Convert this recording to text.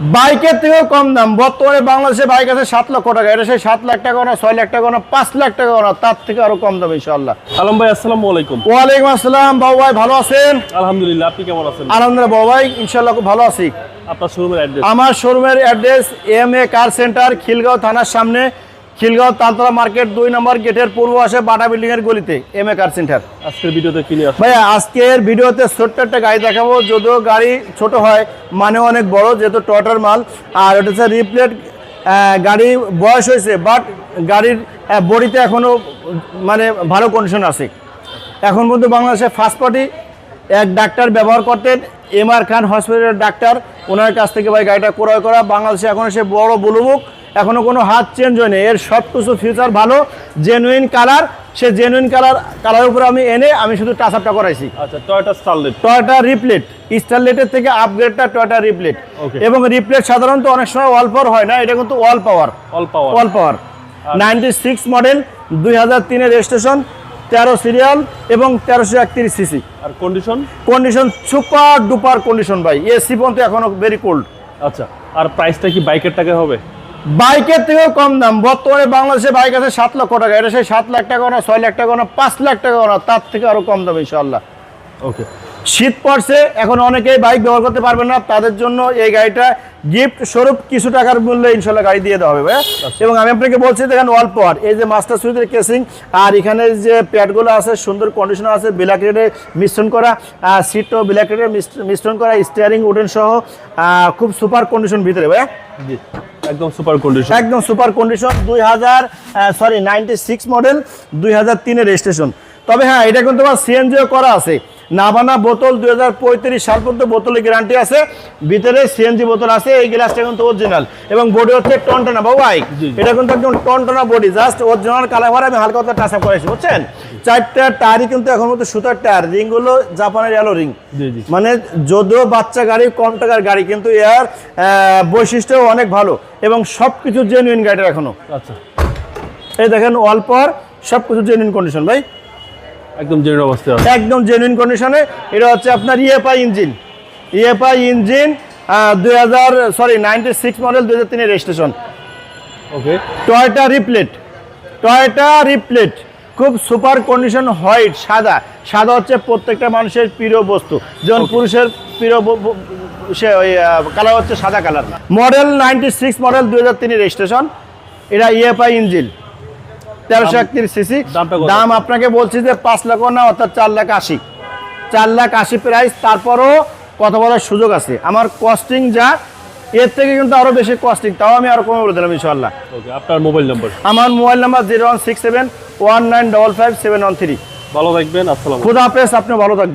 বাইকের থেকেও কম দাম। বর্তমানে বাংলাদেশে বাইক আছে সাত লক্ষ টাকা। এটা সেই সাত লাখ টাকা না ছয় লাখ টাকা না পাঁচ লাখ টাকা না তার থেকে আরও কম দাম ইনশাল্লাহ আলম ভাই আসসালাম আলাইকুম। ওয়ালাইকুম আসসালাম বাবু ভাই ভালো আছেন? আলহামদুলিল্লাহ আপনি কেমন আছেন? আলহামদুলিল্লাহ বাবু ভাই ইনশাল্লাহ খুব ভালো আছি। আপনার শোরুমের অ্যাড্রেস? আমার শোরুমের address M A car centre Khilgaon থানার সামনে। খিলগাঁও তালতলা মার্কেট দুই নম্বর গেটের পূর্ব আসে বাটা বিল্ডিং এর গলিতে এম এ কার সেন্টার আজকের ভিডিওতে আসুন ভাইয়া আজকের ভিডিওতে ছোট্ট একটা গাড়ি দেখাবো যদিও গাড়ি ছোট হয় মানে অনেক বড় যেহেতু টটার মাল। আর ওটা হচ্ছে রিপ্লেট গাড়ি বয়স হয়েছে বাট গাড়ির বডিতে এখনও মানে ভালো কন্ডিশন আছে। এখন পর্যন্ত বাংলাদেশে ফার্স্ট পার্টি এক ডাক্তার ব্যবহার করতেন এম আর খান হসপিটালের ডাক্তার। ওনার কাছ থেকে ভাই গাড়িটা ক্রয় করা। বাংলাদেশে এখন সে বড় বুলুমুখ। এখনও কোনো হাত চেঞ্জ হয়নি। এর সব কিছু ফিচার ভালো জেনুইন কালার সে জেনুইন কালার কালারের উপরে আমি এনে আমি শুধু টাচ আপটা করাইছি। আচ্ছা টয়োটা স্টারলেট টয়টা রিপ্লেট স্টারলেটের থেকে আপগ্রেডটা টয়টা রিপ্লেট. এবং রিপ্লেট সাধারণত অনেক সময় অল পাওয়ার হয় না এটা কিন্তু all power all power all power ninety six model দুই হাজার তিনের রেজিস্ট্রেশন তেরো সিরিয়াল এবং তেরোশো একত্রিশ সিসি আর condition condition super duper condition ভাই। এসি পর্যন্ত এখনও ভেরি কোল্ড আচ্ছা আর প্রাইসটা কি বাইকের টাকায় হবে? বাইকের থেকেও কম দাম। বর্তমানে বাংলাদেশে বাইক আছে সাত লক্ষ টাকা। এটা সেই সাত লাখ টাকা না ছয় লাখ টাকা না পাঁচ লাখ টাকা না তার থেকে আরও কম দাম ইনশাল্লাহ ওকে শীত পড়ছে এখন অনেকেই বাইক ব্যবহার করতে পারবে না তাদের জন্য এই গাড়িটা গিফট স্বরূপ কিছু টাকার মূল্যে ইনশাল্লাহ গাড়ি দিয়ে দেওয়া হবে ভাইয়া। এবং আমি আপনাকে বলছি দেখেন অল পাওয়ার এই যে মাস্টার সুইচের কেসিং আর এখানে যে প্যাডগুলো আছে সুন্দর কন্ডিশন আছে ব্ল্যাক রেডে মিশ্রণ করা সিটও ব্ল্যাক রেডে মিশ্রণ করা স্টিয়ারিং উডেন সহ খুব সুপার কন্ডিশন ভিতরে ভাইয়া। জি একদম সুপার কন্ডিশন একদম সুপার কন্ডিশন দুই হাজার সরি নাইনটি সিক্স মডেল দুই হাজার তিনের রেজিস্ট্রেশন তবে হ্যাঁ এটা কিন্তু আমার সিএনজিও করা আছে। নাবানা বোতল দুই হাজার পঁয়ত্রিশ সাল পর্যন্ত বোতলের গ্যারান্টি আছে। ভিতরে সিএনজি বোতল আছে এই গ্লাসটা কিন্তু অরিজিনাল এবং বডি হচ্ছে টনটনা বাবু জি। এটা কিন্তু একদম টনটনা বডি জাস্ট অরিজিনাল কালার আমি হালকা হালকা টাচ আপ করেছি বুঝছেন চারটা টায়ারই কিন্তু এখন মতো সুতার টায়ার রিংগুলো জাপানের এলো রিং মানে যদিও বাচ্চা গাড়ি কম টাকার গাড়ি কিন্তু এর বৈশিষ্ট্য অনেক ভালো এবং সব কিছু জেনুইন গাড়িটা এখনও। আচ্ছা। এই দেখেন অল্পর সব কিছু জেনুইন কন্ডিশন ভাই। একদম জেনুইন অবস্থায় আছে একদম জেনুইন কন্ডিশনে এটা হচ্ছে আপনার ইএফআই ইঞ্জিন ইএফআই ইঞ্জিন দুই হাজার সরি নাইনটি সিক্স মডেল দুই হাজার তিনের রেজিস্ট্রেশন ওকে টয়টা রিপ্লেট টয়টা রিপ্লেট খুব সুপার কন্ডিশন হোয়াইট সাদা। সাদা হচ্ছে প্রত্যেকটা মানুষের প্রিয় বস্তু। যেমন পুরুষের প্রিয় সে ওই কালার হচ্ছে সাদা colour model ninety six model দুই হাজার তিনের রেজিস্ট্রেশন এটা ইএফআই ইঞ্জিন তেরোশো একত্রিশ সিসি দাম আপনাকে বলছি যে পাঁচ লাখ না অর্থাৎ চার লাখ আশি। চার লাখ আশি প্রাইস তারপরও কথা বলার সুযোগ আছে। আমার কস্টিং যা এর থেকে কিন্তু আরও বেশি কস্টিং তাও আমি আরও কমে বলে দিলাম ইনশাল্লাহ আপনার মোবাইল নাম্বার আমার mobile number zero one six seven one nine double five seven one three ভালো থাকবেন আসসালাম খুদা হাফেজ আপনি ভালো থাকবেন।